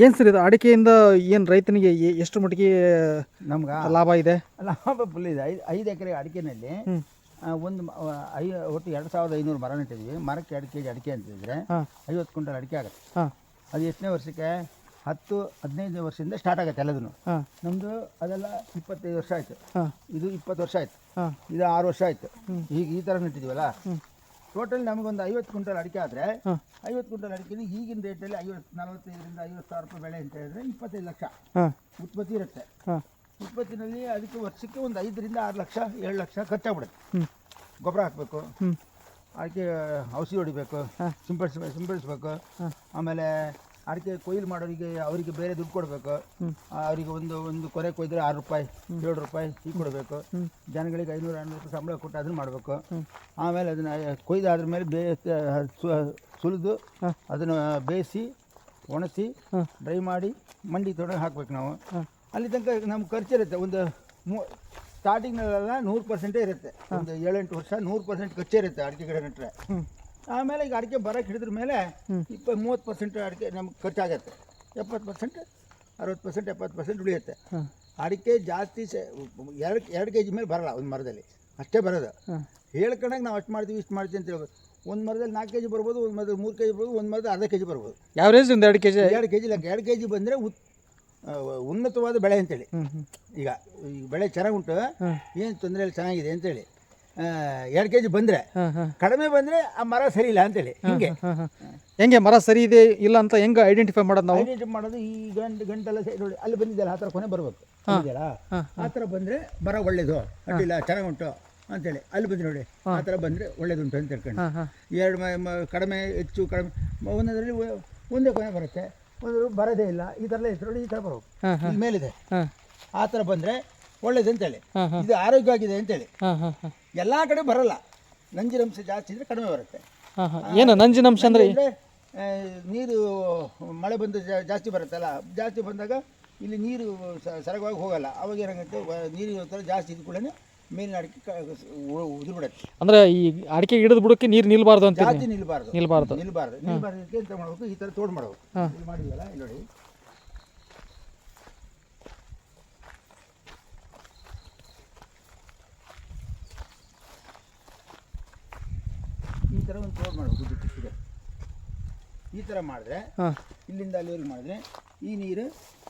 ಏನು ಸರ್ ಇದು ಅಡಿಕೆಯಿಂದ ಏನು ರೈತನಿಗೆ ಎ- ಎಷ್ಟು ಮಟ್ಟಿಗೆ ನಮ್ಗೆ ಲಾಭ ಇದೆ? ಲಾಭ ಫುಲ್ ಇದೆ. ಐದು ಐದು ಎಕರೆ ಅಡಿಕೆನಲ್ಲಿ ಆ, ಒಂದು ಮ- ಆ, ಐ ಒಟ್ಟು ಎರಡು ಸಾವಿರದ ಐನೂರು ಮರ ನೆಟ್ಟಿದ್ವಿ. ಮರಕ್ಕೆ ಎರಡು ಕೆ ಜಿ ಅಡಿಕೆ ಅಂತಿದ್ರೆ ಹಾಂ. ಐವತ್ತು ಕ್ವಿಂಟಲ್ ಅಡಿಕೆ ಆಗುತ್ತೆ. ಹಾಂ. ಅದು ಎಷ್ಟನೇ ವರ್ಷಕ್ಕೆ? ಹತ್ತು ಹದಿನೈದು ವರ್ಷದಿಂದ ಸ್ಟಾರ್ಟ್ ಆಗುತ್ತೆ ಎಲ್ಲದನ್ನು ಹಾಂ. ನಮ್ಮದು ಅದೆಲ್ಲ ಇಪ್ಪತ್ತೈದು ವರ್ಷ ಆಯಿತು. ಹಾಂ. ಇದು ಇಪ್ಪತ್ತು ವರ್ಷ ಆಯಿತು. ಹಾಂ. ಇದು ಆರು ವರ್ಷ ಆಯಿತು. ಈಗ ಈ ಥರ ನೆಟ್ಟಿದ್ದೀವಲ್ಲ ಟೋಟಲ್ ನಮಗೊಂದು ಐವತ್ತು ಕ್ವಿಂಟಲ್ ಅಡಿಕೆ ಆದರೆ ಐವತ್ತು ಕ್ವಿಂಟಲ್ ಅಡಿಕೆ ಈಗಿನ ರೇಟಲ್ಲಿ ಐವತ್ತು ನಲವತ್ತೈದರಿಂದ ಐವತ್ತು ಸಾವಿರ ರೂಪಾಯಿ ಬೆಳೆ ಅಂತ ಹೇಳಿದ್ರೆ ಇಪ್ಪತ್ತೈದು ಲಕ್ಷ. ಉತ್ಪತ್ತಿ ಇರುತ್ತೆ. ಉತ್ಪತ್ತಿನಲ್ಲಿ ಅದಕ್ಕೆ ವರ್ಷಕ್ಕೆ ಒಂದು ಐದರಿಂದ ಆರು ಲಕ್ಷ ಏಳು ಲಕ್ಷ ಖರ್ಚಾಗ್ಬಿಡುತ್ತೆ. ಗೊಬ್ಬರ ಹಾಕಬೇಕು. ಅದಕ್ಕೆ ಔಷಧಿ ಹೊಡಿಬೇಕು. ಸಿಂಪಡಿಸ್ ಸಿಂಪಡಿಸ್ಬೇಕು. ಆಮೇಲೆ ಅಡಿಕೆ ಕೊಯ್ಲು ಮಾಡೋರಿಗೆ ಅವರಿಗೆ ಬೇರೆ ದುಡ್ಡು ಕೊಡಬೇಕು. ಅವರಿಗೆ ಒಂದು ಒಂದು ಕೊರೆ ಕೊಯ್ದ್ರೆ ಆರು ರೂಪಾಯಿ ಏಳು ರೂಪಾಯಿ ಹೀಗೆ ಕೊಡಬೇಕು. ಜನಗಳಿಗೆ ಐನೂರು ಐನೂರು ರೂಪಾಯಿ ಸಂಬಳ ಕೊಟ್ಟು ಅದನ್ನು ಮಾಡಬೇಕು. ಆಮೇಲೆ ಅದನ್ನು ಕೊಯ್ದಾದ್ರ ಮೇಲೆ ಬೇ ಸು- ಸುಲಿದು. ಅದನ್ನು ಬೇಯಿಸಿ ಒಣಸಿ ಡ್ರೈ ಮಾಡಿ ಮಂಡಿ ತೊಗೊಂಡು ಹಾಕ್ಬೇಕು ನಾವು. ಅಲ್ಲಿ ತನಕ ನಮ್ಮ ಖರ್ಚಿರುತ್ತೆ ಒಂದು ಮೂ ಸ್ಟಾರ್ಟಿಂಗ್ನಲ್ಲೆಲ್ಲ ನೂರು ಪರ್ಸೆಂಟೇ ಇರುತ್ತೆ. ಒಂದು ಏಳೆಂಟು ವರ್ಷ ನೂರು ಪರ್ಸೆಂಟ್ ಖರ್ಚೇ ಇರುತ್ತೆ ಅಡಿಕೆ ಗಿಡ ನೆಟ್ಟರೆ ಆಮೇಲೆ ಈಗ ಅಡಿಕೆ ಬರಕ್ಕೆ ಹಿಡಿದ್ರ ಮೇಲೆ. ಇಪ್ಪ ಮೂವತ್ತು ಪರ್ಸೆಂಟ್ ಅಡಿಕೆ ನಮ್ಗೆ ಖರ್ಚಾಗತ್ತೆ. ಎಪ್ಪತ್ತು ಪರ್ಸೆಂಟ್ ಅರವತ್ತು ಪರ್ಸೆಂಟ್ ಎಪ್ಪತ್ತು ಪರ್ಸೆಂಟ್ ಉಳಿಯುತ್ತೆ. ಅಡಿಕೆ ಜಾಸ್ತಿ ಸೆ ಎರಡು ಎರಡು ಕೆ ಜಿ ಮೇಲೆ ಬರಲ್ಲ ಒಂದು ಮರದಲ್ಲಿ. ಅಷ್ಟೇ ಬರೋದು. ಹೇಳ್ಕೊಂಡಾಗ ನಾವು ಅಷ್ಟು ಮಾಡ್ತೀವಿ ಇಷ್ಟು ಮಾಡ್ತೀವಿ ಅಂತ ಹೇಳ್ಬೋದು. ಒಂದು ಮರದಲ್ಲಿ ನಾಲ್ಕು ಕೆ ಜಿ ಬರ್ಬೋದು ಒಂದು ಮರದಲ್ಲಿ ಮೂರು ಕೆ ಜಿ ಬರ್ಬೋದು ಒಂದು ಮರದಲ್ಲಿ ಅರ್ಧ ಕೆ ಜಿ ಬರ್ಬೋದು ಯಾವ್ರೇಜ್ ಒಂದು ಎರಡು ಕೆ ಜಿ ಎರಡು ಕೆ ಜಿ ಲೆಕ್ಕ. ಎರಡು ಕೆ ಜಿ ಬಂದರೆ ಉತ್ ಉನ್ನತವಾದ ಬೆಳೆ ಅಂತೇಳಿ. ಈಗ ಈ ಬೆಳೆ ಚೆನ್ನಾಗಿ ಉಂಟು. ಏನು ತೊಂದರೆ ಇಲ್ಲ ಚೆನ್ನಾಗಿದೆ ಅಂತೇಳಿ. ಎರಡು ಕೆ ಜಿ ಬಂದರೆ ಕಡಿಮೆ ಬಂದರೆ ಆ ಮರ ಸರಿ ಇಲ್ಲ ಅಂತೇಳಿ ಹಿಂಗೆ. ಹೆಂಗೆ ಮರ ಸರಿ ಇದೆ ಇಲ್ಲ ಅಂತ ಹೆಂಗೆ ಐಡೆಂಟಿಫೈ ಮಾಡೋದು ನಾವು? ಐಡೆಂಟಿಫೈ ಮಾಡೋದು ಈ ಗಂಟು ಗಂಟೆಲ್ಲ ನೋಡಿ ಅಲ್ಲಿ ಬಂದಿದ್ದಲ್ಲ ಆ ಥರ ಕೊನೆ ಬರಬೇಕು. ಇದೆಯಲ್ಲ ಆ ಥರ ಬಂದರೆ ಮರ ಒಳ್ಳೇದು ಅಡ್ಡಿಲ್ಲ ಚೆನ್ನಾಗಿ ಉಂಟು ಅಂತೇಳಿ. ಅಲ್ಲಿ ಬಂದು ನೋಡಿ ಆ ಥರ ಬಂದರೆ ಒಳ್ಳೇದುಂಟು ಅಂತ ಹೇಳ್ಕೊಂಡು ಎರಡು ಕಡಿಮೆ ಹೆಚ್ಚು ಕಡಿಮೆ ಒಂದರಲ್ಲಿ ಒಂದೊಂದರಲ್ಲಿ ಒಂದೇ ಕೊನೆ ಬರುತ್ತೆ. ಒಂದು ಬರೋದೇ ಇಲ್ಲ ಈ ಥರ ಎಲ್ಲ ನೋಡಿ ಈ ಥರ ಬರಬೇಕು. ಮೇಲಿದೆ. ಆ ಥರ ಬಂದರೆ ಒಳ್ಳೇದು ಅಂತೇಳಿ. ಇದು ಆರೋಗ್ಯವಾಗಿದೆ ಅಂತೇಳಿ. ಎಲ್ಲ ಕಡೆ ಬರಲ್ಲ. ನಂಜಿನಂಶ ಜಾಸ್ತಿ ಇದ್ರೆ ಕಡಿಮೆ ಬರುತ್ತೆ. ಏನು ನಂಜಿನಂಶ ಅಂದರೆ ನೀರು ಮಳೆ ಬಂದ ಜಾ- ಜಾಸ್ತಿ ಬರುತ್ತಲ್ಲ ಜಾಸ್ತಿ ಬಂದಾಗ ಇಲ್ಲಿ ನೀರು ಸ- ಸರಾಗವಾಗಿ ಹೋಗಲ್ಲ. ಅವಾಗ ಏನಾಗುತ್ತೆ ವ- ನೀರು ಥರ ಜಾಸ್ತಿ ಇದ್ದ ಕೂಡಲೇ ಮೇಲಿನ ಅಡಿಕೆ ಕ- ಉ- ಬಿಡುತ್ತೆ ಅಂದರೆ ಈ ಅಡಿಕೆ ಗಿಡದ ಬುಡಕ್ಕೆ ನೀರು ನಿಲ್ಬಾರ್ದು ಅಂತ ಜಾಸ್ತಿ ನಿಲ್ಬಾರ್ದು. ನಿಲ್ಬಾರ್ದು. ನಿಲ್ಬಾರ್ದು. ನಿಲ್ಬಾರ್ದಕ್ಕೆ ಎಂತ ಮಾಡಬೇಕು? ಈ ಥರ ತೋಡ್ ಮಾಡಬೇಕು. ಇಲ್ಲಿ ಮಾಡಿದ್ವಲ್ಲ ಇಲ್ಲಿ ನೋಡಿ. ಈ ಥರ ಒಂದು ತೋರ್ ಮಾಡಬೇಕು ಚಿಕ್ಕಗೆ. ಈ ಥರ ಮಾಡಿದ್ರೆ ಇಲ್ಲಿಂದ ಅಲ್ಲಿವರೆಗೆ ಮಾಡಿದ್ರೆ ಈ ನೀರು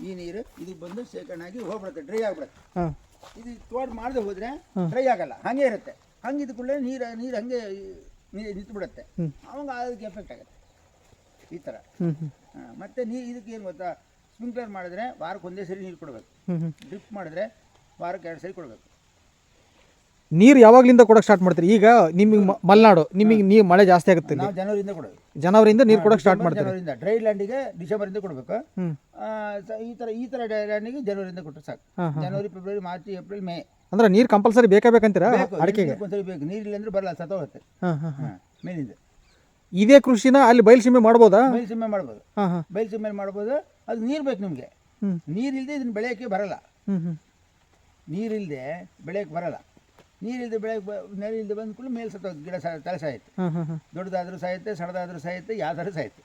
ಈ ನೀರು ಇದು ಬಂದು ಶೇಖರಣೆ ಆಗಿ ಹೋಗ್ಬಿಡುತ್ತೆ ಡ್ರೈ ಆಗ್ಬಿಡುತ್ತೆ. ಇದು ತೋಟ ಮಾಡದೆ ಹೋದ್ರೆ ಡ್ರೈ ಆಗಲ್ಲ ಹಾಗೆ ಇರುತ್ತೆ. ಹಂಗೆ ಇದ್ದ ಕೂಡಲೇ ನೀರು ನೀರು ಹಂಗೆ ನಿಂತು ಬಿಡುತ್ತೆ. ಅವಾಗ ಅದಕ್ಕೆ ಎಫೆಕ್ಟ್ ಆಗುತ್ತೆ. ಈ ಥರ ಮತ್ತೆ ನೀರು ಇದಕ್ಕೆ ಏನು ಗೊತ್ತಾ? ಸ್ಪ್ರಿಂಕ್ಲರ್ ಮಾಡಿದ್ರೆ ವಾರಕ್ಕೆ ಒಂದೇ ಸರಿ ನೀರು ಕೊಡಬೇಕು. ಡ್ರಿಪ್ ಮಾಡಿದ್ರೆ ವಾರಕ್ಕೆ ಎರಡು ಸರಿ ಕೊಡಬೇಕು. ನೀರು ಯಾವಾಗ್ಲಿಂದ ಕೊಡೋಕೆ ಸ್ಟಾರ್ಟ್ ಮಾಡ್ತೀರಿ? ಈಗ ನಿಮಗೆ ಮಲೆನಾಡು ನಿಮಗೆ ನೀರು ಮಳೆ ಜಾಸ್ತಿ ಆಗುತ್ತೆ ಇಲ್ಲಿ. ನಾವು ಜನವರಿಯಿಂದ ಕೊಡೋದು. ಜನವರಿಯಿಂದ ನೀರು ಕೊಡೋಕೆ ಸ್ಟಾರ್ಟ್ ಮಾಡ್ತೀರಿ. ಜನವರಿಂದ ಡ್ರೈ ಲ್ಯಾಂಡಿಗೆ ಡಿಸೆಂಬರಿಂದ ಕೊಡಬೇಕು. ಹ್ಞೂ ಈ ತರ ಈ ಥರ ಡ್ರೈ ಲ್ಯಾಂಡಿಗೆ ಜನವರಿಯಿಂದ ಕೊಟ್ಟರೆ ಸಾಕು. ಹಾಂ ಹಾಂ ಜನವರಿ ಫೆಬ್ರವರಿ ಮಾರ್ಚ್ ಏಪ್ರಿಲ್ ಮೇ ಅಂದ್ರೆ ನೀರು ಕಂಪಲ್ಸರಿ ಬೇಕೇ ಬೇಕಂತೀರಾ ಬೇಕು ಅಡಿಕೆಗೆ? ಒಂದ್ಸರಿ ಬೇಕು. ನೀರಿಲ್ಲ ಅಂದ್ರೆ ಬರಲ್ಲ ಸತ್ತೋಗುತ್ತೆ. ಹಾಂ ಹಾಂ ಮೇಲಿಂದ. ಇದೇ ಕೃಷಿನ ಅಲ್ಲಿ ಬಯಲುಸೀಮೆ ಮಾಡ್ಬೋದಾ? ಬಯಲುಸೀಮೆ ಮಾಡ್ಬೋದು. ಹಾಂ ಹಾಂ. ಬಯಲುಸೀಮೆ ಮಾಡ್ಬೋದು? ಅದು ನೀರು ಬೇಕು ನಿಮಗೆ. ಹ್ಞೂ ನೀರಿಲ್ಲದೆ ಇದನ್ನ ಬೆಳೆಯೋಕ್ಕೆ ಬರಲ್ಲ. ಹ್ಞೂ ಹ್ಞೂ ನೀರಿಲ್ಲದೆ ಬೆಳೆಯೋಕ್ಕೆ ಬರಲ್ಲ. ನೀರಿಲ್ಲದೆ ಬೆಳೆ ನೀರಿಲ್ಲದೆ ಬಂದ ಕೂಡಲೇ ಮೇಲೆ ಸತ್ತ ಗಿಡ ಸಾ ತಲೆ ಸಾಯುತ್ತೆ. ದೊಡ್ಡದಾದ್ರೂ ಸಾಯುತ್ತೆ ಸಣ್ಣದಾದ್ರೂ ಸಾಯುತ್ತೆ ಯಾವ್ದಾದ್ರೂ ಸಾಯುತ್ತೆ.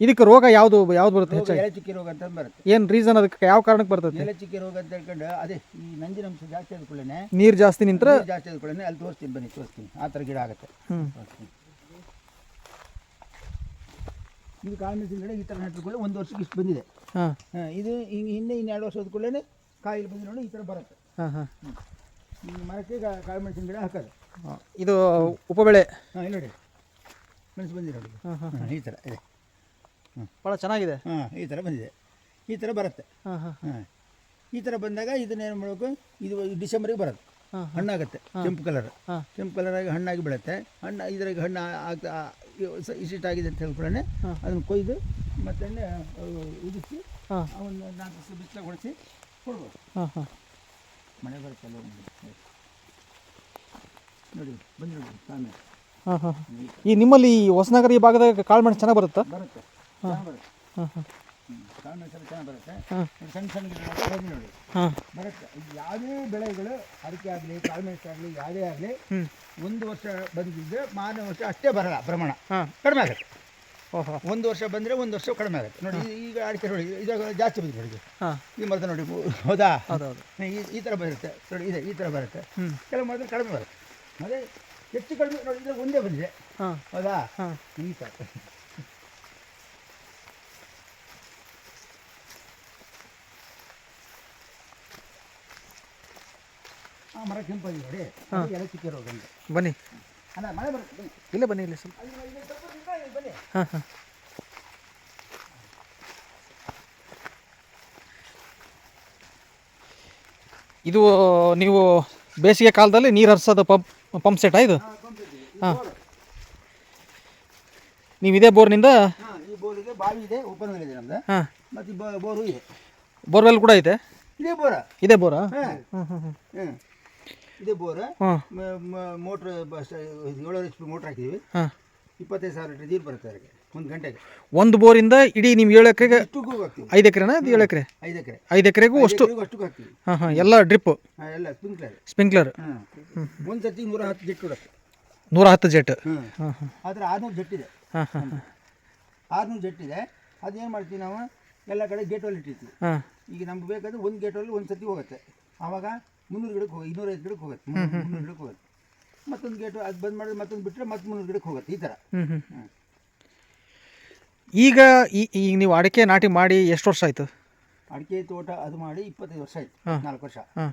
ಇದಕ್ಕೆ ರೋಗ ಯಾವುದು ಯಾವ್ದು ಬರುತ್ತೆ ರೋಗ ಹೆಚ್ಚಾಗಿ? ಎಲೆ ಚುಕ್ಕಿ ರೋಗ ಅಂತ ಬರುತ್ತೆ. ಏನು ರೀಸನ್ ಅದಕ್ಕೆ ಯಾವ ಕಾರಣಕ್ಕೆ ಬರ್ತದೆ? ಎಲೆ ಚುಕ್ಕಿ ರೋಗ ಅಂತ ಹೇಳ್ಕೊಂಡು ಅದೇ ಈ ನಂಜಿನಂಶ ಜಾಸ್ತಿ ಆದ ಕೂಡಲೇ ನೀರು ಜಾಸ್ತಿ ನಿಂತ್ರ? ಜಾಸ್ತಿ ಆದ ಕೂಡಲೇ ಅಲ್ಲಿ ತೋರಿಸ್ತೀನಿ ಬನ್ನಿ ತೋರಿಸ್ತೀನಿ. ಆ ಥರ ಗಿಡ ಆಗುತ್ತೆ. ತೋರಿಸ್ತೀನಿ. ಇದು ಕಾಳುಮೆಣಸಿನ ಗಿಡ ಈ ಥರ ನೆಟ್ಟುಕೊಳ್ಳಿ ಒಂದು ವರ್ಷಕ್ಕೆ ಇಷ್ಟು ಬಂದಿದೆ. ಹಾಂ. ಇದು ಹಿಂಗೆ ಇನ್ನೇ ಇನ್ನೆರಡು ವರ್ಷ ಕೂಡಲೇ ಕಾಯಿಲೆ ಬಂದು ನೋಡಿ ಈ ಥರ ಬರುತ್ತೆ. ಹಾಂ ಹಾಂ. ಮರಕ್ಕೆ ಕಾಳು ಮೆಣಸಿನ ಗಿಡ ಹಾಕೋದು ಇದು ಉಪಬೆಳೆ. ಹಾಂ ಇಲ್ಲಿ ನೋಡಿ. ಮೆಣಸು ಬಂದಿದೆ ನೋಡಿ. ಹಾಂ ಹಾಂ ಹಾಂ. ಈ ಥರ ಇದೆ. ಭಾಳ ಚೆನ್ನಾಗಿದೆ. ಹಾಂ ಈ ಥರ ಬಂದಿದೆ. ಈ ಥರ ಬರುತ್ತೆ. ಹಾಂ ಹಾಂ ಹಾಂ. ಈ ಥರ ಬಂದಾಗ ಇದನ್ನೇನು ಮಾಡಬೇಕು? ಇದು ಡಿಸೆಂಬರಿಗೆ ಬರುತ್ತೆ ಹಣ್ಣಾಗುತ್ತೆ. ಕೆಂಪು ಕಲರ್. ಕೆಂಪು ಕಲರಾಗಿ ಹಣ್ಣಾಗಿ ಬೀಳುತ್ತೆ. ಹಣ್ಣು ಇದ್ರಾಗ ಹಣ್ಣು ಆಗ್ತಾ ಇಷ್ಟಿಷ್ಟಾಗಿದೆ ಅಂತ ಹೇಳ್ಕೊಳ್ಳೆ ಅದನ್ನು ಕೊಯ್ದು ಮತ್ತೆ ಉದಿಸಿ ಅವನ್ನ ನಾಲ್ಕು ದಿವಸ ಬಿಸಿಲಾಗ ಹೊಡಿಸಿ ಕೊಡ್ಬೋದು. ಹಾಂ ಹಾಂ. ಮಳೆ ಬರುತ್ತಲ್ಲ ನೋಡಿ ನೋಡಿ ಬಂದು ನೋಡಿ ಸಾಮೆ ಹಾಂ ಹಾಂ ಈ ನಿಮ್ಮಲ್ಲಿ ಈ ಹೊಸನಗರ ಈ ಭಾಗದಾಗ ಕಾಳು ಮೆಣಸು ಚೆನ್ನಾಗಿ ಬರುತ್ತಾ? ಬರುತ್ತೆ. ಚೆನ್ನಾಗಿ ಬರುತ್ತೆ. ಹಾಂ ಹಾಂ. ಹ್ಞೂ ಕಾಳು ಮೆಣಸಲ್ಲಿ ಚೆನ್ನಾಗಿ ಬರುತ್ತೆ. ಹಾಂ. ನೋಡಿ, ಸಣ್ಣ ಸಣ್ಣ ಬಂದು ನೋಡಿ. ಹಾಂ. ಬರುತ್ತೆ. ಯಾವುದೇ ಬೆಳೆಗಳು ಅಡಿಕೆ ಆಗಲಿ ಕಾಳುಮೆಣಸು ಆಗಲಿ ಯಾವುದೇ ಆಗಲಿ ಹ್ಞೂ ಒಂದು ವರ್ಷ ಬಂದಿದ್ದು ಮಾರನೇ ವರ್ಷ ಅಷ್ಟೇ ಬರಲ್ಲ ಪ್ರಮಾಣ ಹಾಂ. ಕಡಿಮೆ ಆಗುತ್ತೆ. ಒಂದು ವರ್ಷ ಬಂದರೆ ಒಂದು ವರ್ಷ ಕಡಿಮೆ ಆಗುತ್ತೆ. ನೋಡಿ ಈಗ ಅಡಿಕೆ ನೋಡಿ ಇದಾಗ ಜಾಸ್ತಿ ಬಂದಿದೆ ನೋಡಿ ಈ ಮರದ ನೋಡಿ ಹೌದಾ? ಈ ಥರ ಬರುತ್ತೆ. ನೋಡಿ ಇದೆ ಈ ಥರ ಬರುತ್ತೆ. ಕೆಲವು ಮರದಲ್ಲಿ ಕಡಿಮೆ ಬರುತ್ತೆ. ಅದೇ ಹೆಚ್ಚು ಕಡಿಮೆ ನೋಡಿ ಇದ್ರೆ ಒಂದೇ ಬಂದಿದೆ. ಹೌದಾ? ಈ ಥರ ಆ ಮರ ಕೆಂಪಾಗಿದೆ ನೋಡಿ. ಎಲ್ಲ ಸಿಕ್ಕಿರೋದು ಬನ್ನಿ. ಅಲ್ಲ ಮಳೆ ಬರುತ್ತೆ. ಬನ್ನಿ ಇಲ್ಲೇ ಬನ್ನಿ ಇಲ್ಲ ಸ್ವಲ್ಪ. ಹಾಂ ಹಾಂ. ಇದು ನೀವು ಬೇಸಿಗೆ ಕಾಲದಲ್ಲಿ ನೀರು ಹರಿಸೋದು ಪಂಪ್ ಪಂಪ್ ಸೆಟ್ ಇದು? ಹಾಂ. ನೀವು ಇದೇ ಬೋರ್ನಿಂದ? ಈ ಬೋರ್ ಇದೆ ಬಾವಿ ಇದೆ ಓಪನ್ ಇದೆ ನಮ್ದು. ಹಾಂ. ಮತ್ತು ಬೋರು ಇದೆ. ಬೋರ್ವೆಲ್ ಕೂಡ ಐತೆ? ಇದೇ ಬೋರ? ಇದೇ ಬೋರಾ? ಹಾಂ. ಹಾಂ ಹಾಂ ಇದೇ ಬೋರ? ಹಾಂ. ಮೋಟ್ರ್ ಏಳು ಎಚ್ ಪಿ ಮೋಟ್ರ್ ಹಾಕಿದ್ದೀವಿ ಹಾಂ. ಇಪ್ಪತ್ತೈದು ಸಾವಿರ ಲೀಟರ್ ನೀರು ಬರುತ್ತೆ ಅದಕ್ಕೆ ಒಂದು ಗಂಟೆಗೆ. ಒಂದು ಬೋರಿಂದ ಇಡೀ ನೀವು ಏಳು ಎಕರೆಗೆ ಅಷ್ಟಕ್ಕೂ ಹಾಕ್ತೀವಿ. ಐದು ಎಕರೆನಾ ಅದು ಏಳು ಎಕರೆ? ಐದು ಎಕರೆ. ಐದು ಎಕರೆಗೂ ಅಷ್ಟು ಅಷ್ಟಕ್ಕೂ ಹಾಕ್ತೀವಿ. ಹಾಂ ಹಾಂ ಎಲ್ಲ ಡ್ರಿಪ್ಪು ಹಾಂ ಎಲ್ಲ ಸ್ಪ್ರಿಂಕ್ಲರ್ ಸ್ಪ್ರಿಂಕ್ಲರ್ ಹಾಂ. ಒಂದು ಸರ್ತಿ ನೂರ ಹತ್ತು ಜೆಟ್ ಕೊಡುತ್ತೆ. ನೂರ ಹತ್ತು ಜೆಟ್. ಹ್ಞೂ ಹಾಂ ಹಾಂ. ಆದರೆ ಆರುನೂರು ಜೆಟ್ ಇದೆ. ಹಾಂ ಹಾಂ ಆರುನೂರು ಜೆಟ್ ಇದೆ. ಅದೇನು ಮಾಡ್ತೀವಿ ನಾವು? ಎಲ್ಲ ಕಡೆ ಗೇಟಲ್ಲಿ ಇಟ್ಟಿರ್ತೀವಿ. ಹಾಂ. ಈಗ ನಮ್ಗೆ ಬೇಕಾದ್ರೆ ಒಂದು ಗೇಟಲ್ಲಿ ಒಂದು ಸರ್ತಿ ಹೋಗುತ್ತೆ. ಆವಾಗ ಮುನ್ನೂರು ಗಿಡಕ್ಕೆ ಹೋಗಿ ಇನ್ನೂರೈದು ಗಿಡಕ್ಕೆ ಹೋಗುತ್ತೆ. ಮುನ್ನೂರು ಗಿಡಕ್ಕೆ ಹೋಗುತ್ತೆ. ಮತ್ತೊಂದು ಗೇಟು ಅದು ಬಂದ್ ಮಾಡಿದ್ರೆ ಮತ್ತೊಂದು ಬಿಟ್ಟರೆ ಮತ್ತೆ ಮುನ್ನೂರು ಗಿಡಕ್ಕೆ ಹೋಗುತ್ತೆ ಈ ಥರ ಹ್ಞೂ ಹ್ಞೂ ಈಗ ಈ ಈಗ ನೀವು ಅಡಿಕೆ ನಾಟಿ ಮಾಡಿ ಎಷ್ಟು ವರ್ಷ ಆಯಿತು? ಅಡಿಕೆ ತೋಟ ಅದು ಮಾಡಿ ಇಪ್ಪತ್ತೈದು ವರ್ಷ ಆಯ್ತು. ನಾಲ್ಕು ವರ್ಷ. ಹಾಂ.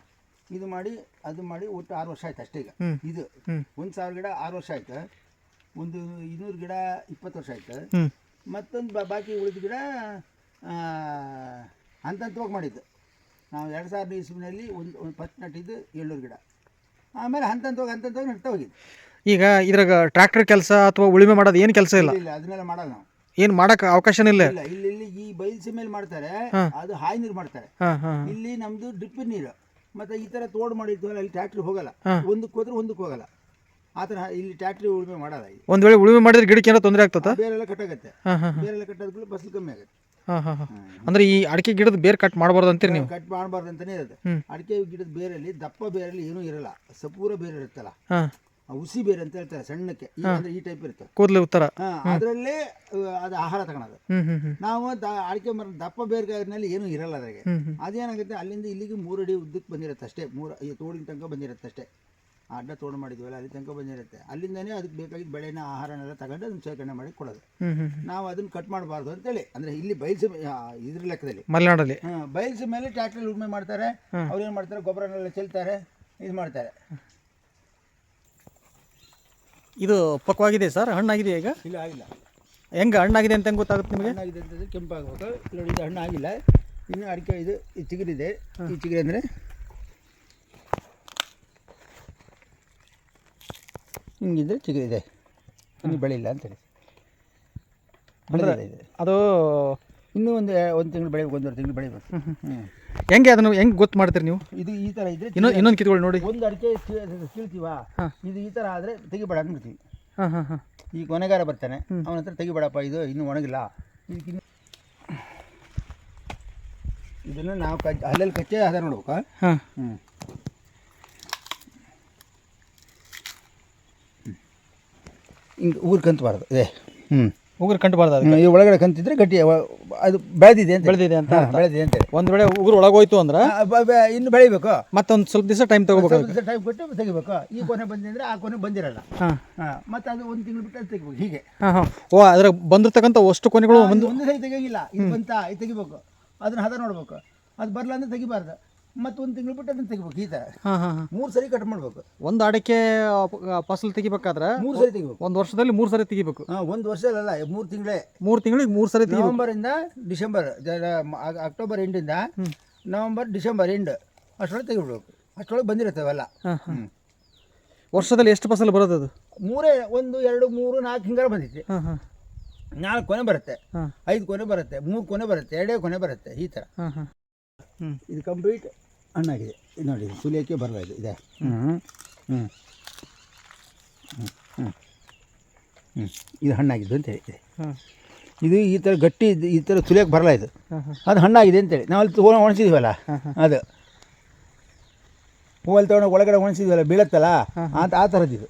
ಇದು ಮಾಡಿ ಅದು ಮಾಡಿ ಒಟ್ಟು ಆರು ವರ್ಷ ಆಯ್ತು ಅಷ್ಟೇ ಈಗ. ಇದು ಒಂದು ಸಾವಿರ ಗಿಡ ಆರು ವರ್ಷ ಆಯ್ತು. ಒಂದು ಇನ್ನೂರು ಗಿಡ ಇಪ್ಪತ್ತು ವರ್ಷ ಆಯ್ತು. ಹ್ಞೂ ಮತ್ತೊಂದು ಬಾ ಬಾಕಿ ಉಳಿದ ಗಿಡ ಆ, ಹಂತಂತವಾಗಿ ಮಾಡಿದ್ದು. ನಾವು ಎರಡು ಸಾವಿರದ ಇಸ್ವಿನಲ್ಲಿ ಒಂದು ಒಂದು ಫಸ್ಟ್ ನಟ್ಟಿದ್ದು ಏಳ್ನೂರು ಗಿಡ. ಆಮೇಲೆ ಹಂತಂತವಾಗಿ ಹಂತಂತವಾಗಿ ನಡ್ತಾ ಹೋಗಿದ್ದು. ಈಗ ಇದ್ರಾಗ ಟ್ರ್ಯಾಕ್ಟರ್ ಕೆಲಸ ಅಥವಾ ಉಳಿಮೆ ಮಾಡೋದು ಏನು ಕೆಲಸ ಇಲ್ಲ? ಇಲ್ಲ ಅದನ್ನೆಲ್ಲ ಮಾಡಲ್ಲ ನಾವು. ಏನು ಮಾಡಕ್ಕೆ ಅವಕಾಶ ಇಲ್ಲ. ಇಲ್ಲ ಇಲ್ಲಿ ಇಲ್ಲಿ ಈ ಬಯಲು ಮೇಲೆ ಮಾಡ್ತಾರೆ. ಅದು ಹಾಯಿ ನೀರು ಮಾಡ್ತಾರೆ. ಹಾಂ ಹಾಂ ಇಲ್ಲಿ ನಮ್ದು ಡ್ರಿಪ್ ನೀರು. ಮತ್ತೆ ಈ ತರ ತೋಡ್ ಮಾಡಿರ್ತೀವಲ್ಲ ಅಲ್ಲಿ ಟ್ರಾಕ್ಟರ್ ಹೋಗಲ್ಲ. ಒಂದಕ್ಕೆ ಹೋದ್ರೆ ಒಂದಕ್ಕೆ ಹೋಗಲ್ಲ. ಆ ಥರ ಇಲ್ಲಿ ಟ್ಯಾಕ್ಟ್ರಿ ಉಳುಮೆ ಮಾಡಲ್ಲ ಒಂದ್ ಒಂದು ವೇಳೆ ಉಳುಮೆ ಮಾಡಿದ್ರೆ ಗಿಡಕ್ಕೆ ಏನೋ ತೊಂದರೆ ಆಗ್ತದ? ಬೇರೆಲ್ಲ ಕಟ್ಟಾಗತ್ತೆ ಬೇರೆಲ್ಲ ಕಟ್ಟೋದಕ್ಕೂ ಫಸಲು ಕಮ್ಮಿ ಆಗುತ್ತೆ. ಹಾಂ ಹಾಂ ಹಾಂ. ಅಂದರೆ ಈ ಅಡಿಕೆ ಗಿಡದ ಬೇರ್ ಕಟ್ ಮಾಡಬಾರ್ದು ಅಂತೀರಿ ನೀವು? ಕಟ್ ಮಾಡಬಾರ್ದು ಅಂತಾನೆ ಇರುತ್ತೆ ಹ್ಮ್. ಅಡಿಕೆ ಗಿಡದ ಬೇರಲ್ಲಿ ದಪ್ಪ ಬೇರಲ್ಲಿ ಏನೂ ಇರಲ್ಲ. ಸಪೂರ ಬೇರೆ ಇರುತ್ತಲ್ಲ? ಹಾಂ. ಆ ಹುಸಿ ಬೇರೆ ಅಂತ ಹೇಳ್ತಾರೆ ಸಣ್ಣಕ್ಕೆ. ಈ ಅಂದ್ರೆ ಈ ಟೈಪ್ ಇರುತ್ತೆ. ಕೂದಲು ಉತ್ತರ. ಹಾ ಅದರಲ್ಲೇ ಅದು ಆಹಾರ ತಗೊಳೋದು. ಹ್ಞೂ ಹ್ಞೂ ಹ್ಞೂ ನಾವು ದ ಅಡಿಕೆ ಮರ ದಪ್ಪ ಬೇರ್ಗಾರಿನಲ್ಲಿ ಏನು ಇರಲ್ಲ ಅದ್ರಾಗೆ. ಅದೇನಾಗುತ್ತೆ? ಅಲ್ಲಿಂದ ಇಲ್ಲಿಗೆ ಮೂರು ಅಡಿ ಉದ್ದಕ್ಕೆ ಬಂದಿರುತ್ತೆ ಅಷ್ಟೇ ಮೂರು ಈ ತೋಡಿನ ತನಕ ಬಂದಿರುತ್ತೆ ಅಷ್ಟೇ ಆ ಅಡ್ಡ ತೋಡು ಮಾಡಿದ್ವಲ್ಲ ಅಲ್ಲಿ ತನಕ ಬಂದಿರುತ್ತೆ. ಅಲ್ಲಿಂದನೇ ಅದಕ್ಕೆ ಬೇಕಾಗಿದ್ದ ಬೆಳೆನ ಆಹಾರನೆಲ್ಲ ತಗೊಂಡು ಅದನ್ನ ಶೇಖರಣೆ ಮಾಡಿ ಕೊಡೋದು. ನಾವು ಅದನ್ನ ಕಟ್ ಮಾಡಬಾರ್ದು ಅಂತೇಳಿ. ಅಂದ್ರೆ ಇಲ್ಲಿ ಬಯಲ್ಸ ಇದ್ರ ಲೆಕ್ಕದಲ್ಲಿ. ಮಲೆನಾಡಲ್ಲಿ. ಬಯಲ್ಸ ಮೇಲೆ ಟ್ರ್ಯಾಕ್ಟರ್ ಉಳುಮೆ ಮಾಡ್ತಾರೆ. ಅವ್ರು ಏನು ಮಾಡ್ತಾರೆ? ಗೊಬ್ಬರನೆಲ್ಲ ಚೆಲ್ತಾರೆ ಇದು ಮಾಡ್ತಾರೆ. ಇದು ಪಕ್ವಾಗಿದೆ ಸರ್? ಹಣ್ಣಾಗಿದೆ ಈಗ? ಇಲ್ಲ ಆಗಿಲ್ಲ. ಹೆಂಗೆ ಹಣ್ಣಾಗಿದೆ ಅಂತ ಹೆಂಗೆ ಗೊತ್ತಾಗುತ್ತೆ ನಿಮಗೆ? ಹಣ್ಣಾಗಿದೆ ಅಂತಂದ್ರೆ ಕೆಂಪಾಗಬೇಕು. ನೋಡಿ ಇದು ಹಣ್ಣಾಗಿಲ್ಲ. ಇನ್ನು ಅಡಿಕೆ ಇದು ಈ ಚಿಗುರಿದೆ. ಈ ಚಿಗುರಿ ಅಂದರೆ ಹಿಂಗಿದ್ರೆ ಚಿಗುರಿದೆ. ಇನ್ನು ಬೆಳೆಯಿಲ್ಲ ಅಂತೇಳಿ ಇದು. ಅದು ಇನ್ನೂ ಒಂದು ಒಂದು ತಿಂಗಳು ಬೆಳಿಬೇಕು ಒಂದೂವರೆ ತಿಂಗಳು ಬೆಳಿಬೇಕು. ಹ್ಞೂ ಹೆಂಗೆ ಅದನ್ನು ಹೆಂಗೆ ಗೊತ್ತು ಮಾಡ್ತೀರಿ ನೀವು? ಇದು ಈ ಥರ ಇದ್ರೆ ಇನ್ನೊಂದು ಇನ್ನೊಂದು ಕಿತ್ಕೊಳ್ಳಿ ನೋಡಿ. ಒಂದು ಅಡಿಕೆ ಕೀಳ್ತೀವ? ಇದು ಈ ಥರ ಆದರೆ ತೆಗಿಬೇಡ ಅಂದ್ಬಿಡ್ತೀವಿ. ಹಾಂ ಹಾಂ ಹಾಂ. ಈ ಕೊನೆಗಾರ ಬರ್ತಾನೆ. ಅವನ ಹತ್ರ ತೆಗಿಬೇಡಪ್ಪ ಇದು ಇನ್ನೂ ಒಣಗಿಲ್ಲ. ಇದಕ್ಕಿನ್ನು ಇದನ್ನು ನಾವು ಕಚ್ ಅಲ್ಲಲ್ಲಿ ಕಚ್ಚೆ ಅದ ನೋಡ್ಬೇಕಾ? ಹಾಂ. ಹ್ಞೂ ಹಿಂಗೆ ಊರು ಕಂತಬಾರ್ದು. ಇದೆ. ಹ್ಞೂ ಉಗುರು ಕಂಟಬಾರ್ದು ಅದು ಈ ಒಳಗಡೆ ಕಂತಿದ್ರೆ ಗಟ್ಟಿ ಅವ- ಅದು ಬೆಳೆದಿದೆ ಅಂತ ಬೆಳೆದಿದೆ ಅಂತ ಹಾಂ, ಬೆಳೆದಿದೆ ಅಂತ ಒಂದು ವೇಳೆ ಉಗುರು ಒಳಗೋಯ್ತು ಅಂದ್ರೆ ಇನ್ನು ಬೆಳಿಬೇಕು. ಮತ್ತೊಂದು ಸ್ವಲ್ಪ ದಿವಸ ಟೈಮ್ ತಗೋಬೇಕು ಸ್ವಲ್ಪ ದಿವಸ ಟೈಮ್ ಕೊಟ್ಟು ತೆಗಿಬೇಕು. ಈ ಕೊನೆ ಬಂದಿದ್ರೆ ಆ ಕೊನೆ ಬಂದಿರಲ್ಲ. ಹಾಂ. ಹಾಂ ಮತ್ತು ಅದು ಒಂದು ತಿಂಗಳು ಬಿಟ್ಟು ಅದು ತೆಗಿಬೇಕು ಹೀಗೆ. ಹಾಂ ಹಾಂ. ಓ ಅದ್ರ ಬಂದಿರ್ತಕ್ಕಂಥ ಅಷ್ಟು ಕೊನೆಗಳು ಒಂದು ಒಂದು ಸರಿ ತೆಗಿಯಂಗಿಲ್ಲ. ಇದು ಬಂತ ಇದು ತೆಗಿಬೇಕು. ಅದನ್ನ ಹದ ನೋಡ್ಬೇಕು. ಅದು ಬರಲ್ಲ ಅಂದ್ರೆ ತೆಗಿಬಾರ್ದು. ಮತ್ತು ಒಂದು ತಿಂಗಳು ಬಿಟ್ಟು ಅದನ್ನ ತೆಗಿಬೇಕು ಈ ಥರ ಹಾಂ ಹಾಂ ಹಾಂ. ಮೂರು ಸರಿ ಕಟ್ ಮಾಡಬೇಕು. ಒಂದು ಅಡಿಕೆ ಫಸಲು ತೆಗಿಬೇಕಾದ್ರೆ ಮೂರು ಸರಿ ತೆಗಿಬೇಕು. ಒಂದು ವರ್ಷದಲ್ಲಿ ಮೂರು ಸರಿ ತೆಗಿಬೇಕು. ಹಾಂ ಒಂದು ವರ್ಷ ಅಲ್ಲ ಮೂರು ತಿಂಗಳೇ. ಮೂರು ತಿಂಗಳಿಗೆ ಮೂರು ಸರಿ ತೆಗಿಬೇಕು. ನವಂಬರಿಂದ ಡಿಸೆಂಬರ್ ಅಕ್ಟೋಬರ್ ಎಂಡ್ ಇಂದ ಅಕ್ಟೋಬರ್ ಎಂಡಿಂದ ನವಂಬರ್ ಡಿಸೆಂಬರ್ ಎಂಡ್ ಅಷ್ಟರೊಳಗೆ ತೆಗಿಬಿಡ್ಬೇಕು. ಅಷ್ಟರೊಳಗೆ ಬಂದಿರುತ್ತವೆಲ್ಲ. ಹಾಂ ಹಾಂ. ಹ್ಞೂ ವರ್ಷದಲ್ಲಿ ಎಷ್ಟು ಫಸಲು ಬರೋದು ಅದು? ಮೂರೇ ಒಂದು ಎರಡು ಮೂರು ನಾಲ್ಕು ಹಿಂಗಾರು ಬಂದಿತ್ತು ಹಾಂ ಹಾಂ. ನಾಲ್ಕು ಕೊನೆ ಬರುತ್ತೆ. ಹಾಂ. ಐದು ಕೊನೆ ಬರುತ್ತೆ. ಮೂರು ಕೊನೆ ಬರುತ್ತೆ. ಎರಡೇ ಕೊನೆ ಬರುತ್ತೆ ಈ ಥರ ಹಾಂ ಹಾಂ. ಇದು ಕಂಪ್ಲೀಟ್ ಹಣ್ಣಾಗಿದೆ. ಇದು ನೋಡಿ ಸುಲಿಯೋಕ್ಕೆ ಬರಲ್ಲ ಇದು. ಇದೆ. ಹ್ಞೂ ಹ್ಞೂ ಹ್ಞೂ ಹ್ಞೂ ಹ್ಞೂ ಇದು ಹಣ್ಣಾಗಿದ್ದು ಅಂತೇಳಿ ಇದೆ ಇದು ಈ ಥರ ಗಟ್ಟಿ ಈ ಥರ ಸುಲಿಯೋಕ್ಕೆ ಬರಲ್ಲ ಇದು. ಅದು ಹಣ್ಣಾಗಿದೆ ಅಂತೇಳಿ ನಾವು ಅಲ್ಲಿ ತೊಗೊಂಡು ಒಣಸಿದ್ವಲ್ಲ? ಅದು. ಹೂವಲ್ಲಿ ತೊಗೊಂಡು ಒಳಗಡೆ ಒಣಸಿದ್ವಲ್ಲ ಬೀಳತ್ತಲ್ಲ? ಆ ಆ ಥರದ್ದು ಇದು.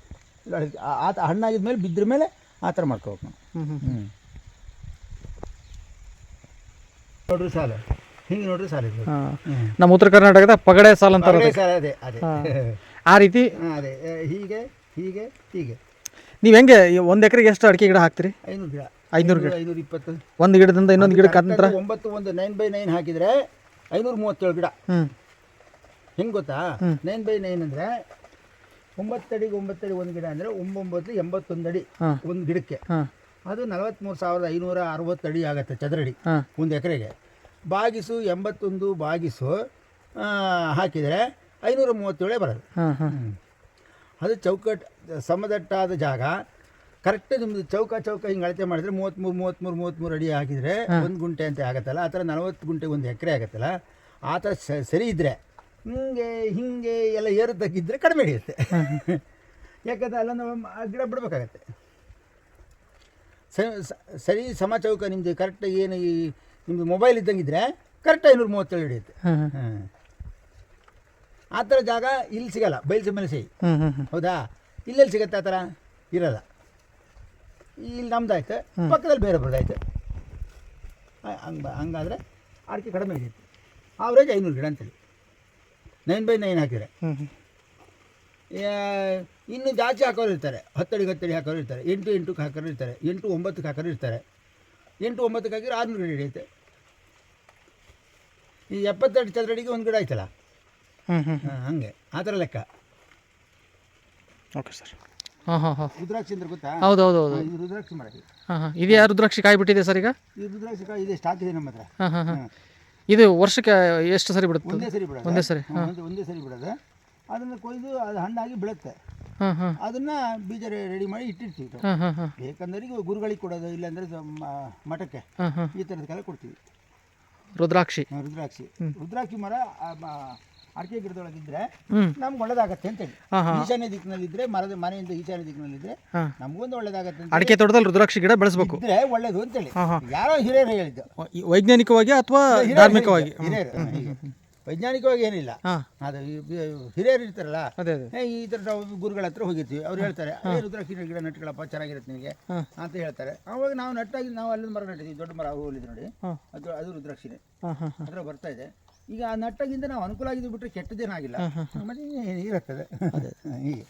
ಆ- ಥರ ಹಣ್ಣಾಗಿದ ಮೇಲೆ ಬಿದ್ದ್ರ ಮೇಲೆ ಆ ಥರ ಮಾಡ್ಕೋಬೇಕು ನಾವು. ಹ್ಞೂ ನೋಡ್ರಿ ಸಾಲ. ಹಿಂಗೆ ನೋಡ್ರಿ ಸಾಲ ಇದು. ಹಾ. ನಮ್ಮ ಉತ್ತರ ಕರ್ನಾಟಕದ ಪಗಡೆ ಸಾಲ ಅಂತ ಅದೇ ಸಾಲ ಅದೇ ಅದೇ. ಆ ರೀತಿ? ಹಾಂ ಅದೇ. ಆ, ಹೀಗೆ ಹೀಗೆ ಹೀಗೆ. ನೀವು ಹೆಂಗೆ ಒಂದು ಎಕರೆಗೆ ಎಷ್ಟು ಅಡಿಕೆ ಗಿಡ ಹಾಕ್ತೀರಿ? ಐನೂರು ಗಿಡ. ಐನೂರು ಗಿಡ. ಐನೂರ ಇಪ್ಪತ್ತು. ಒಂದು ಗಿಡದಿಂದ ಇನ್ನೊಂದು ಗಿಡಕ್ಕೆ ಅಂತರ ಒಂಬತ್ತು ಒಂದು ನೈನ್ ಬೈ ನೈನ್ ಹಾಕಿದರೆ ಐನೂರ ಮೂವತ್ತೇಳು ಗಿಡ. ಹ್ಞೂ ಹೆಂಗೆ ಗೊತ್ತಾ? ನೈನ್ ಬೈ ನೈನ್ ಅಂದರೆ ಒಂಬತ್ತಡಿಗೆ ಒಂಬತ್ತಡಿ ಒಂದು ಗಿಡ ಅಂದರೆ ಒಂಬೊಂಬತ್ತು ಎಂಬತ್ತೊಂದು ಅಡಿ ಹಾ. ಒಂದು ಗಿಡಕ್ಕೆ. ಹಾಂ. ಅದು ನಲವತ್ತ್ಮೂರು ಸಾವಿರದ ಐನೂರ ಅರವತ್ತು ಅಡಿ ಆಗುತ್ತೆ ಚದರಡಿ ಹಾಂ. ಒಂದು ಎಕರೆಗೆ. ಬಾಗಿಸು ಎಂಬತ್ತೊಂದು ಬಾಗಿಸು ಹಾಕಿದರೆ ಐನೂರ ಮೂವತ್ತೇಳೇ ಬರೋದು. ಅದು ಚೌಕಟ್ ಸಮದಟ್ಟಾದ ಜಾಗ. ಕರೆಕ್ಟ್ ನಿಮ್ಮದು ಚೌಕ ಚೌಕ ಹಿಂಗೆ ಅಳತೆ ಮಾಡಿದ್ರೆ ಮೂವತ್ತ್ಮೂರು ಮೂವತ್ತ್ಮೂರು ಮೂವತ್ತ್ಮೂರು ಅಡಿ ಹಾಕಿದರೆ ಒಂದು ಗುಂಟೆ ಅಂತ ಆಗುತ್ತಲ್ಲ ಆ ಥರ ನಲವತ್ತು ಗುಂಟೆ ಒಂದು ಎಕರೆ ಆಗುತ್ತಲ್ಲ ಆ ಥರ ಸ- ಸರಿ ಇದ್ದರೆ ಹಿಂಗೆ ಹಿಂಗೆ ಎಲ್ಲ ಏರು ತಗ್ಗಿದ್ರೆ ಕಡಿಮೆ ಹಿಡಿಯುತ್ತೆ. ಯಾಕಂದ್ರೆ ಅಲ್ಲ ನಾವು ಗಿಡ ಬಿಡಬೇಕಾಗತ್ತೆ. ಸರಿ ಸಮ ಚೌಕ ನಿಮ್ಮದು ಕರೆಕ್ಟ್ ಏನು ಈ ನಿಮ್ಮದು ಮೊಬೈಲ್ ಇದ್ದಂಗಿದ್ರೆ ಕರೆಕ್ಟ್ ಐನೂರು ಮೂವತ್ತೇಳು ಹಿಡಿಯುತ್ತೆ. ಹಾಂ ಆ ಥರ ಜಾಗ ಇಲ್ಲಿ ಸಿಗಲ್ಲ ಬಯಲು ಮೇಲೆ ಸಿಹಿ ಹೌದಾ? ಇಲ್ಲೆಲ್ಲಿ ಸಿಗತ್ತೆ ಆ ಥರ? ಇರಲ್ಲ. ಇಲ್ಲಿ ನಮ್ದಾಯ್ತು ಪಕ್ಕದಲ್ಲಿ ಬೇರೆ ಬರ್ದಾಯ್ತು ಹಂಗೆ ಹಂಗಾದ್ರೆ ಅಡಿಕೆ ಕಡಿಮೆ ಹಿಡಿಯುತ್ತೆ. ಆವ್ರೇಜ್ ಐನೂರು ಗಿಡ ಅಂತೇಳಿ. ನೈನ್ ಬೈ ನೈನ್ ಹಾಕಿದರೆ. ಇನ್ನು ಜಾಸ್ತಿ ಹಾಕೋರು ಇರ್ತಾರೆ. ಹತ್ತಡಿಗೆ ಹತ್ತಡಿ ಹಾಕೋರು ಇರ್ತಾರೆ. ಎಂಟು ಎಂಟಕ್ಕೆ ಹಾಕೋರು ಇರ್ತಾರೆ. ಎಂಟು ಒಂಬತ್ತಕ್ಕೆ ಹಾಕೋರು ಇರ್ತಾರೆ. ಎಂಟು ಒಂಬತ್ತಕ್ಕೆ ಹಾಕಿದ್ರೆ ಆರುನೂರು ಗಿಡ ಹಿಡಿಯುತ್ತೆ. ಈ ಎಪ್ಪತ್ತೆರಡು ಚದರಡಿಗೆ ಒಂದು ಗಿಡ ಆಯ್ತಲ್ಲ? ಹ್ಞೂ ಹ್ಞೂ ಹಾಂ ಹಂಗೆ. ಆ ಥರ ಲೆಕ್ಕ. Okay sir. ಹಾಂ ಹಾಂ ಹಾಂ. ರುದ್ರಾಕ್ಷಿ ಅಂದ್ರೆ ಗೊತ್ತಾ? ಹೌದು ಹೌದು ಹೌದು. ಇದು ರುದ್ರಾಕ್ಷಿ ಮರ ಇದು. ಹಾಂ ಹಾಂ. ಇದೆಯಾ ರುದ್ರಾಕ್ಷಿ ಕಾಯಿ ಬಿಟ್ಟಿದೆ ಸರ್ ಈಗ? ಈ ರುದ್ರಾಕ್ಷಿ ಕಾಯಿ ಇದೆ ಸ್ಟಾಕ್ ಇದೆ ನಮ್ಮ ಹತ್ರ ಹಾಂ ಹಾಂ. ಇದು ವರ್ಷಕ್ಕೆ ಎಷ್ಟು ಸರಿ ಬಿಡುತ್ತೆ? ಒಂದೇ ಸರಿ ಬಿಡೋದು? ಒಂದೇ ಸರಿ ಹ್ಮ್, ಒಂದೇ ಒಂದೇ ಸರಿ ಬಿಡೋದು? ಅದನ್ನು ಕೊಯ್ದು ಅದು ಹಣ್ಣಾಗಿ ಬೀಳುತ್ತೆ ಹಾಂ ಹಾಂ. ಅದನ್ನ ಬೀಜ ರೆಡಿ ಮಾಡಿ ಇಟ್ಟಿರ್ತೀವಿ ನಾವು. ಹಾಂ ಹಾಂ ಹಾಂ. ಗುರುಗಳಿಗೆ ಕೊಡೋದು ಇಲ್ಲಾಂದ್ರೆ ಮಠಕ್ಕೆ ಈ ಹಾಂ. ಈ ಥರದಕ್ಕೆಲ್ಲ ಕೊಡ್ತೀವಿ. ರುದ್ರಾಕ್ಷಿ. ರುದ್ರಾಕ್ಷಿ. ರುದ್ರಾಕ್ಷಿ ಮರ ಅಡಿಕೆ ಗಿಡದೊಳಗಿದ್ರೆ ನಮ್ಗೆ ಒಳ್ಳೇದಾಗತ್ತೆ ಅಂತ ಹೇಳಿ ಈಶಾನ್ಯ ದಿಕ್ಕಿನಲ್ಲಿದ್ರೆ ಮರದ ಮನೆಯಿಂದ ಈಶಾನ್ಯ ದಿಕ್ಕಿನಲ್ಲಿದ್ರೆ ಇದ್ರೆ ನಮಗೊಂದು ಒಳ್ಳೇದಾಗತ್ತೆ ಅಡಿಕೆ ತೋಟದಲ್ಲಿ ರುದ್ರಾಕ್ಷಿ ಗಿಡ ಬೆಳೆಸಬೇಕು. ಇದ್ರೆ ಒಳ್ಳೇದು ಅಂತೇಳಿ. ಯಾರೋ ಹಿರಿಯರು ಹೇಳಿದ್ದು. ವೈಜ್ಞಾನಿಕವಾಗಿ ಅಥವಾ ಧಾರ್ಮಿಕವಾಗಿ? ಹಿರಿಯರು. ವೈಜ್ಞಾನಿಕವಾಗಿ ಏನಿಲ್ಲ. ಅದು ಹಿರಿಯರು ಇರ್ತಾರಲ್ಲ ಅದೇ ಅದೇ. ಈ ಥರ ನಾವು ಗುರುಗಳ ಹತ್ರ ಹೋಗಿರ್ತೀವಿ. ಅವ್ರು ಹೇಳ್ತಾರೆ ರುದ್ರಾಕ್ಷಿ ಗಿಡ ನಟ್ಗಳಪ್ಪ ಚೆನ್ನಾಗಿರುತ್ತೆ ನಿಮಗೆ ಅಂತ ಹೇಳ್ತಾರೆ. ಅವಾಗ ನಾವು ನೆಟ್ಟಾಗಿ ನಾವು ಅಲ್ಲಿಂದ ಮರ ನಟ್ಟಿದ್ವಿ ದೊಡ್ಡ ಮರ ಹೋಲಿದ್ದು ನೋಡಿ. ಅದು ಅದು ರುದ್ರಾಕ್ಷಿನೇ. ಅದರ ಬರ್ತಾ ಇದೆ. ಈಗ ಆ ನಟ್ಟಾಗಿಂದ ನಾವು ಅನುಕೂಲ ಆಗಿದ್ದು ಬಿಟ್ಟರೆ ಕೆಟ್ಟದೇನಾಗಿಲ್ಲ ಮತ್ತೆ ಇರುತ್ತದೆ ಹೀಗೆ.